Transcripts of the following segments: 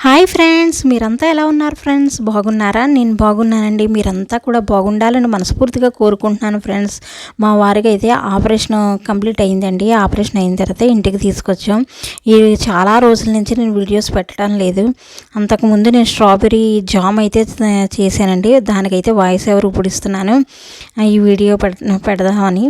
Hi friends మీరంతా ఎలా ఉన్నారు ఫ్రెండ్స్? బాగున్నారా? నేను బాగున్నానండి. మీరంతా కూడా బాగుండాలని మనస్ఫూర్తిగా కోరుకుంటున్నాను ఫ్రెండ్స్. మా వారికి అయితే ఆపరేషన్ కంప్లీట్ అయిందండి. ఆపరేషన్ అయిన తర్వాత ఇంటికి తీసుకొచ్చాం. ఈ చాలా రోజుల నుంచి నేను వీడియోస్ పెట్టడం లేదు. అంతకుముందు నేను స్ట్రాబెరీ జామ్ అయితే చేశానండి. దానికైతే వాయిస్ ఎవరు ఇప్పుడు ఇస్తున్నాను. ఈ వీడియో పెడదామని.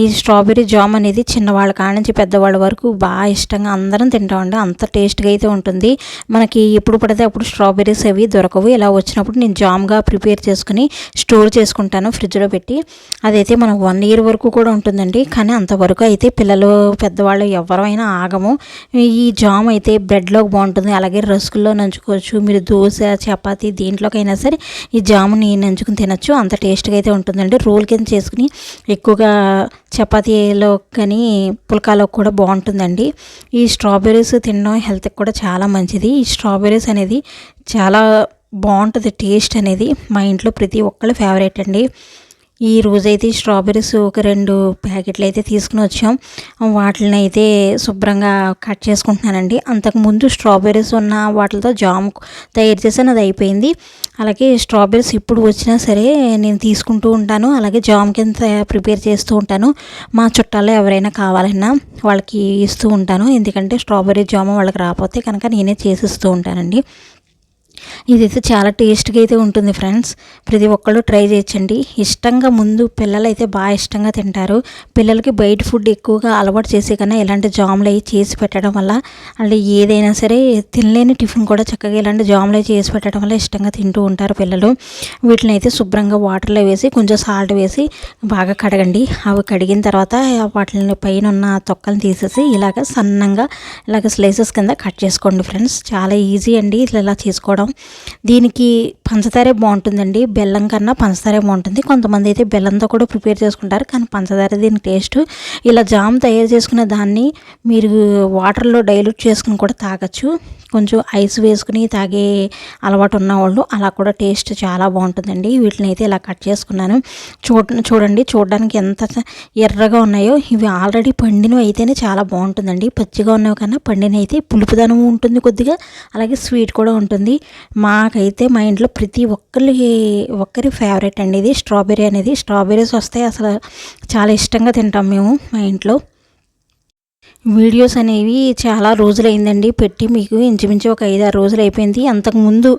ఈ స్ట్రాబెరీ జామ్ అనేది చిన్నవాళ్ళ కాడ నుంచి పెద్దవాళ్ళ వరకు బాగా ఇష్టంగా అందరం తింటామండి. అంత టేస్ట్గా అయితే ఉంటుంది. మనకి ఎప్పుడు పడితే అప్పుడు స్ట్రాబెర్రీస్ అవి దొరకవు. ఇలా వచ్చినప్పుడు నేను జామ్గా ప్రిపేర్ చేసుకుని స్టోర్ చేసుకుంటాను ఫ్రిడ్జ్లో పెట్టి. అదైతే మనం వన్ ఇయర్ వరకు కూడా ఉంటుందండి. కానీ అంతవరకు అయితే పిల్లలు పెద్దవాళ్ళు ఎవరైనా ఆగము. ఈ జామ్ అయితే బ్రెడ్లో బాగుంటుంది. అలాగే రస్కుల్లో నంచుకోవచ్చు. మీరు దోశ చపాతి దీంట్లోకైనా సరే ఈ జాముని నంచుకుని తినచ్చు. అంత టేస్ట్గా అయితే ఉంటుందండి. రోల్ కింద చేసుకుని ఎక్కువగా చపాతీలో కానీ పుల్కాలో కూడా బాగుంటుందండి. ఈ స్ట్రాబెర్రీస్ తినడం హెల్త్కి కూడా చాలా మంచిది. ఈ స్ట్రాబెర్రీస్ అనేది చాలా బాగుంటుంది టేస్ట్ అనేది మా ఇంట్లో ప్రతి ఒక్కళ్ళు ఫేవరెట్ అండి. ఈ రోజైతే స్ట్రాబెర్రీస్ ఒక రెండు ప్యాకెట్లు అయితే తీసుకుని వచ్చాం. వాటిని అయితే శుభ్రంగా కట్ చేసుకుంటున్నానండి. అంతకుముందు స్ట్రాబెర్రీస్ ఉన్న వాటితో జామ్ తయారు చేసాను అది అయిపోయింది. అలాగే స్ట్రాబెర్రీస్ ఇప్పుడు వచ్చినా సరే నేను తీసుకుంటూ ఉంటాను. అలాగే జామ్ కింద ప్రిపేర్ చేస్తూ ఉంటాను. మా చుట్టాల్లో ఎవరైనా కావాలన్నా వాళ్ళకి ఇస్తూ ఉంటాను. ఎందుకంటే స్ట్రాబెర్రీ జామ్ వాళ్ళకి రాకపోతే కనుక నేనే చేసిస్తూ ఉంటానండి. ఇదైతే చాలా టేస్ట్గా అయితే ఉంటుంది ఫ్రెండ్స్. ప్రతి ఒక్కళ్ళు ట్రై చేయొచ్చండి. ఇష్టంగా ముందు పిల్లలు అయితే బాగా ఇష్టంగా తింటారు. పిల్లలకి బయట ఫుడ్ ఎక్కువగా అలవాటు చేసే కన్నా ఇలాంటి జాములు అవి చేసి పెట్టడం వల్ల అంటే ఏదైనా సరే తినలేని టిఫిన్ కూడా చక్కగా ఇలాంటి జాములు అవి చేసి పెట్టడం వల్ల ఇష్టంగా తింటూ ఉంటారు పిల్లలు. వీటిని అయితే శుభ్రంగా వాటర్లో వేసి కొంచెం సాల్ట్ వేసి బాగా కడగండి. అవి కడిగిన తర్వాత వాటిని పైన ఉన్న తొక్కలను తీసేసి ఇలాగ సన్నంగా ఇలాగ స్లైసెస్ కింద కట్ చేసుకోండి ఫ్రెండ్స్. చాలా ఈజీ అండి ఇట్లా ఇలా చేసుకోవడం. దీనికి పంచదారే బాగుంటుందండి. బెల్లం కన్నా పంచదారే బాగుంటుంది. కొంతమంది అయితే బెల్లంతో కూడా ప్రిపేర్ చేసుకుంటారు. కానీ పంచదార దీని టేస్ట్. ఇలా జామ్ తయారు చేసుకునే దాన్ని మీరు వాటర్లో డైల్యూట్ చేసుకుని కూడా తాగొచ్చు. కొంచెం ఐస్ వేసుకుని తాగే అలవాటు ఉన్నవాళ్ళు అలా కూడా టేస్ట్ చాలా బాగుంటుందండి. వీటిని అయితే ఇలా కట్ చేసుకున్నాను. చూడ చూడండి చూడడానికి ఎంత ఎర్రగా ఉన్నాయో. ఇవి ఆల్రెడీ పండినవి అయితేనే చాలా బాగుంటుందండి. పచ్చిగా ఉన్నవి కన్నా పండిన అయితే పులుపుదనం ఉంటుంది కొద్దిగా. అలాగే స్వీట్ కూడా ఉంటుంది. మాకైతే మా ఇంట్లో ప్రతి ఒక్కరి ఒక్కరి ఫేవరెట్ అండి ఇది. స్ట్రాబెర్రీ అనేది స్ట్రాబెర్రీస్ వస్తే అసలు చాలా ఇష్టంగా తింటాం మేము మా ఇంట్లో. వీడియోస్ అనేవి చాలా రోజులైందండి. పెట్టి మీకు ఇంచుమించు ఒక ఐదు ఆరు రోజులు అయిపోయింది అంతకుముందు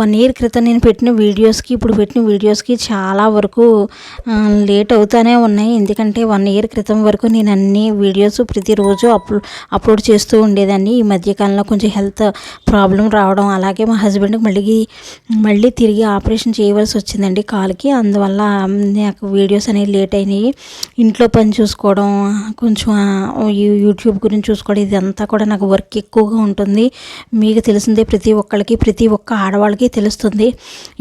వన్ ఇయర్ క్రితం నేను పెట్టిన వీడియోస్కి ఇప్పుడు పెట్టిన వీడియోస్కి చాలా వరకు లేట్ అవుతూనే ఉన్నాయి. ఎందుకంటే వన్ ఇయర్ క్రితం వరకు నేను అన్ని వీడియోస్ ప్రతిరోజు అప్లో అప్లోడ్ చేస్తూ ఉండేదాన్ని. ఈ మధ్యకాలంలో కొంచెం హెల్త్ ప్రాబ్లం రావడం అలాగే మా హస్బెండ్కి మళ్ళీ మళ్ళీ తిరిగి ఆపరేషన్ చేయవలసి వచ్చిందండి కాలుకి. అందువల్ల నాకు వీడియోస్ అనేవి లేట్ అయినాయి. ఇంట్లో పని చూసుకోవడం కొంచెం యూట్యూబ్ యూట్యూబ్ గురించి చూసుకోవడం ఇదంతా కూడా నాకు వర్క్ ఎక్కువగా ఉంటుంది. మీకు తెలిసిందే ప్రతి ఒక్కరికి ప్రతి ఒక్క ఆడవాళ్ళకి తెలుస్తుంది.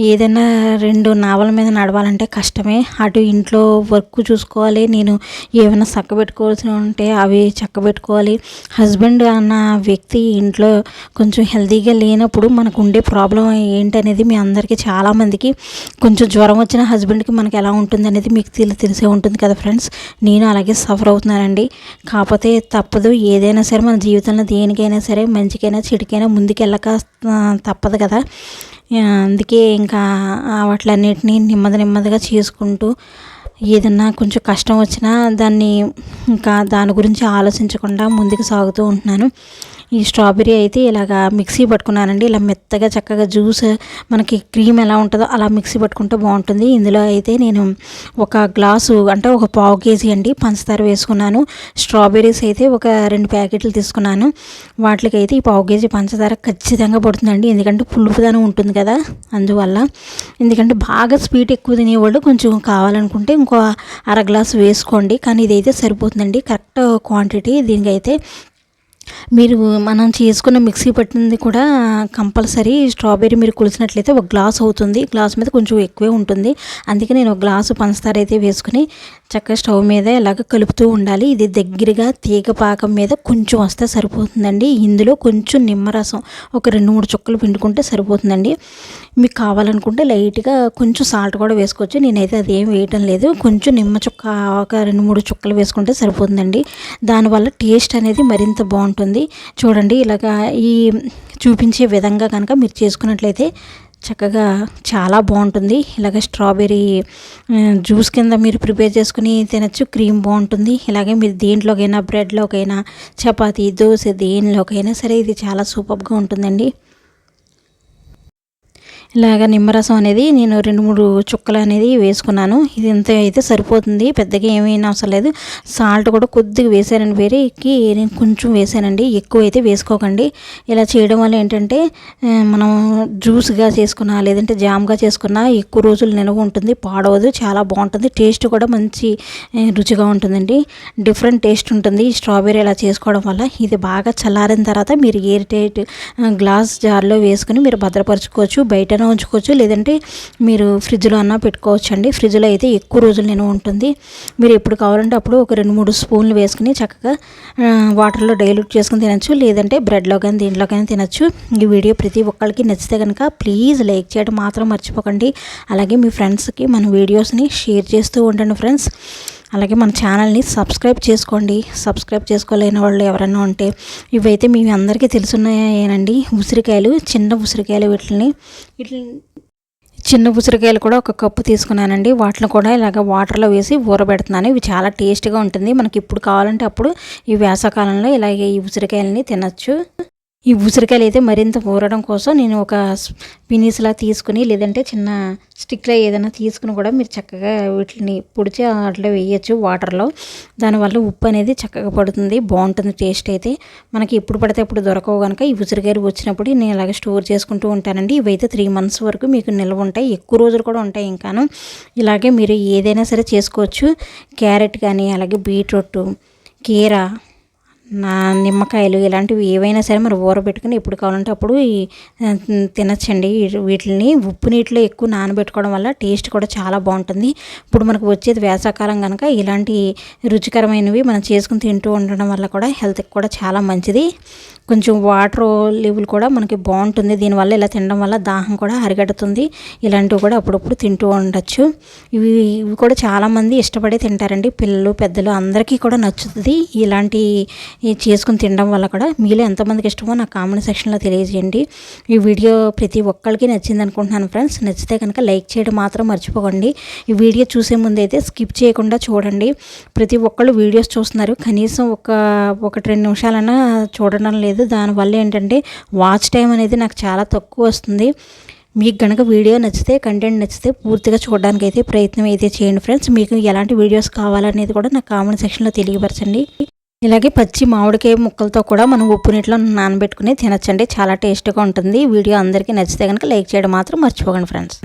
ఏదైనా రెండు నావల మీద నడవాలంటే కష్టమే. అటు ఇంట్లో వర్క్ చూసుకోవాలి. నేను ఏమైనా చక్కబెట్టుకోవాల్సి ఉంటే అవి చక్కబెట్టుకోవాలి హస్బెండ్ అన్న వ్యక్తి ఇంట్లో కొంచెం హెల్తీగా లేనప్పుడు మనకు ఉండే ప్రాబ్లం ఏంటనేది మీ అందరికీ చాలామందికి కొంచెం జ్వరం వచ్చిన హస్బెండ్కి మనకి ఎలా ఉంటుంది అనేది మీకు తెలిసే ఉంటుంది కదా ఫ్రెండ్స్. నేను అలాగే సఫర్ అవుతున్నానండి. కాకపోతే తప్పదు తప్పదు ఏదైనా సరే మన జీవితంలో దేనికైనా సరే మంచికైనా చెడుకైనా ముందుకెళ్ళక తప్పదు కదా. అందుకే ఇంకా వాటిలన్నిటినీ నెమ్మది నెమ్మదిగా చేసుకుంటూ ఏదన్నా కొంచెం కష్టం వచ్చినా దాన్ని ఇంకా దాని గురించి ఆలోచించకుండా ముందుకు సాగుతూ ఉంటున్నాను. ఈ స్ట్రాబెరీ అయితే ఇలాగా మిక్సీ పట్టుకున్నానండి. ఇలా మెత్తగా చక్కగా జ్యూస్ మనకి క్రీమ్ ఎలా ఉంటుందో అలా మిక్సీ పట్టుకుంటే బాగుంటుంది. ఇందులో అయితే నేను ఒక గ్లాసు అంటే ఒక పావు కేజీ అండి పంచదార వేసుకున్నాను. స్ట్రాబెర్రీస్ అయితే ఒక రెండు ప్యాకెట్లు తీసుకున్నాను. వాటికైతే ఈ పావు కేజీ పంచదార ఖచ్చితంగా పడుతుందండి. ఎందుకంటే పులుపుదనం ఉంటుంది కదా అందువల్ల. ఎందుకంటే బాగా స్వీట్ ఎక్కువ తినేవాళ్ళు కొంచెం కావాలనుకుంటే ఇంకో అర గ్లాసు వేసుకోండి. కానీ ఇదైతే సరిపోతుందండి. కరెక్ట్ క్వాంటిటీ దీనికైతే మీరు మనం చేసుకున్న మిక్సీ పట్టింది కూడా కంపల్సరీ స్ట్రాబెర్రీ మీరు కొలిసినట్లయితే ఒక గ్లాస్ అవుతుంది. గ్లాస్ మీద కొంచెం ఎక్కువే ఉంటుంది. అందుకే నేను ఒక గ్లాసు పంచదార అయితే వేసుకుని చక్కగా స్టవ్ మీద ఇలాగ కలుపుతూ ఉండాలి. ఇది దగ్గరగా తీగ పాకం మీద కొంచెం వస్తే సరిపోతుందండి. ఇందులో కొంచెం నిమ్మరసం ఒక రెండు మూడు చుక్కలు పిండుకుంటే సరిపోతుందండి. మీకు కావాలనుకుంటే లైట్గా కొంచెం సాల్ట్ కూడా వేసుకోవచ్చు. నేనైతే అది ఏం వేయటం లేదు. కొంచెం నిమ్మ చుక్క ఒక రెండు మూడు చుక్కలు వేసుకుంటే సరిపోతుందండి. దానివల్ల టేస్ట్ అనేది మరింత బాగుంటుంది. ఉంటుంది. చూడండి ఇలాగా ఈ చూపించే విధంగా కనుక మీరు చేసుకున్నట్లయితే చక్కగా చాలా బాగుంటుంది. ఇలాగ స్ట్రాబెర్రీ జ్యూస్ కింద మీరు ప్రిపేర్ చేసుకుని తినచ్చు. క్రీమ్ బాగుంటుంది. ఇలాగే మీరు దేంట్లోకైనా బ్రెడ్లోకైనా చపాతీ దోశ దేనిలోకైనా సరే ఇది చాలా సూపర్గా ఉంటుందండి. ఇలాగ నిమ్మరసం అనేది నేను రెండు మూడు చుక్కలు అనేది వేసుకున్నాను. ఇది ఇంత అయితే సరిపోతుంది పెద్దగా ఏమైనా అవసరం లేదు. సాల్ట్ కూడా కొద్దిగా వేసానండి. వేరేకి నేను కొంచెం వేసానండి. ఎక్కువ అయితే వేసుకోకండి. ఇలా చేయడం వల్ల ఏంటంటే మనం జ్యూస్గా చేసుకున్నా లేదంటే జామ్గా చేసుకున్నా ఎక్కువ రోజులు నిలవ ఉంటుంది. పాడవదు. చాలా బాగుంటుంది. టేస్ట్ కూడా మంచి రుచిగా ఉంటుందండి. డిఫరెంట్ టేస్ట్ ఉంటుంది ఈ స్ట్రాబెర్రీ ఇలా చేసుకోవడం వల్ల. ఇది బాగా చల్లారిన తర్వాత మీరు ఎయిర్ టైట్ గ్లాస్ జార్లో వేసుకుని మీరు భద్రపరచుకోవచ్చు. బయట అయినా ఉంచుకోవచ్చు. లేదంటే మీరు ఫ్రిడ్జ్లో అన్నా పెట్టుకోవచ్చు అండి ఫ్రిడ్జ్లో అయితే ఎక్కువ రోజులు నేను ఉంటుంది. మీరు ఎప్పుడు కావాలంటే అప్పుడు ఒక రెండు మూడు స్పూన్లు వేసుకుని చక్కగా వాటర్లో డైల్యూట్ చేసుకుని తినచ్చు. లేదంటే బ్రెడ్లో కానీ దీంట్లో కానీ తినచ్చు. ఈ వీడియో ప్రతి ఒక్కరికి నచ్చితే కనుక ప్లీజ్ లైక్ చేయడం మాత్రం మర్చిపోకండి. అలాగే మీ ఫ్రెండ్స్కి మన వీడియోస్ని షేర్ చేస్తూ ఉండండి ఫ్రెండ్స్. అలాగే మన ఛానల్ని సబ్స్క్రైబ్ చేసుకోండి. సబ్స్క్రైబ్ చేసుకోలేని వాళ్ళు ఎవరైనా ఉంటే ఇవైతే మీ అందరికీ తెలుసున్నాయేనండి. ఉసిరికాయలు చిన్న ఉసిరికాయలు వీటిని వీటిని చిన్న ఉసిరికాయలు కూడా ఒక కప్పు తీసుకున్నానండి. వాటిని కూడా ఇలాగ వాటర్లో వేసి ఊరబెడుతున్నాను. ఇవి చాలా టేస్ట్గా ఉంటుంది. మనకి ఇప్పుడు కావాలంటే అప్పుడు ఈ వేసవకాలంలో ఇలాగే ఈ ఉసిరికాయలని తినచ్చు. ఈ ఉసిరికాయలు అయితే మరింత ఊరడం కోసం నేను ఒక పినీస్లా తీసుకుని లేదంటే చిన్న స్టిక్లో ఏదైనా తీసుకుని కూడా మీరు చక్కగా వీటిని పొడిచి అట్లా వేయచ్చు వాటర్లో దానివల్ల ఉప్పు అనేది చక్కగా పడుతుంది బాగుంటుంది టేస్ట్ అయితే. మనకి ఎప్పుడు పడితే అప్పుడు దొరకవు కనుక ఈ ఉసిరికాయలు వచ్చినప్పుడు నేను అలాగే స్టోర్ చేసుకుంటూ ఉంటానండి. ఇవైతే త్రీ మంత్స్ వరకు మీకు నిల్వ ఉంటాయి ఎక్కువ రోజులు కూడా ఉంటాయి ఇంకాను. ఇలాగే మీరు ఏదైనా సరే చేసుకోవచ్చు. క్యారెట్ కానీ అలాగే బీట్రూట్ కీరా నా నిమ్మకాయలు ఇలాంటివి ఏవైనా సరే మరి ఊరబెట్టుకుని ఎప్పుడు కావాలంటే అప్పుడు తినచ్చండి. వీటిని ఉప్పు నీటిలో ఎక్కువ నానబెట్టుకోవడం వల్ల టేస్ట్ కూడా చాలా బాగుంటుంది. ఇప్పుడు మనకు వచ్చేది వేసవకాలం కనుక ఇలాంటి రుచికరమైనవి మనం చేసుకుని తింటూ ఉండడం వల్ల కూడా హెల్త్కి కూడా చాలా మంచిది. కొంచెం వాటర్ లెవెల్ కూడా మనకి బాగుంటుంది. దీనివల్ల ఇలా తినడం వల్ల దాహం కూడా అరిగడుతుంది ఇలాంటివి కూడా అప్పుడప్పుడు తింటూ ఉండొచ్చు. ఇవి ఇవి కూడా చాలామంది ఇష్టపడి తింటారండి. పిల్లలు పెద్దలు అందరికీ కూడా నచ్చుతుంది. ఇలాంటి చేసుకుని తినడం వల్ల కూడా మీలో ఎంతమందికి ఇష్టమో నాకు కామెంట్ సెక్షన్లో తెలియజేయండి. ఈ వీడియో ప్రతి ఒక్కరికి నచ్చింది అనుకుంటున్నాను ఫ్రెండ్స్. నచ్చితే కనుక లైక్ చేయడం మాత్రం మర్చిపోకండి. ఈ వీడియో చూసే ముందు అయితే స్కిప్ చేయకుండా చూడండి. ప్రతి ఒక్కళ్ళు వీడియోస్ చూస్తున్నారు. కనీసం ఒక ఒకటి రెండు నిమిషాలన్నా చూడడం లేదు. దానివల్ల ఏంటంటే వాచ్ టైం అనేది నాకు చాలా తక్కువ వస్తుంది. మీకు కనుక వీడియో నచ్చితే కంటెంట్ నచ్చితే పూర్తిగా చూడడానికి అయితే ప్రయత్నం అయితే చేయండి ఫ్రెండ్స్. మీకు ఎలాంటి వీడియోస్ కావాలనేది కూడా నాకు కామెంట్ సెక్షన్లో తెలియపరచండి. ఇలాగే పచ్చి మామిడికాయ ముక్కలతో కూడా మనం ఉప్పు నీటిలో నానబెట్టుకుని తినచ్చండి. చాలా టేస్ట్గా ఉంటుంది. వీడియో అందరికీ నచ్చితే కనుక లైక్ చేయడం మాత్రం మర్చిపోకండి ఫ్రెండ్స్.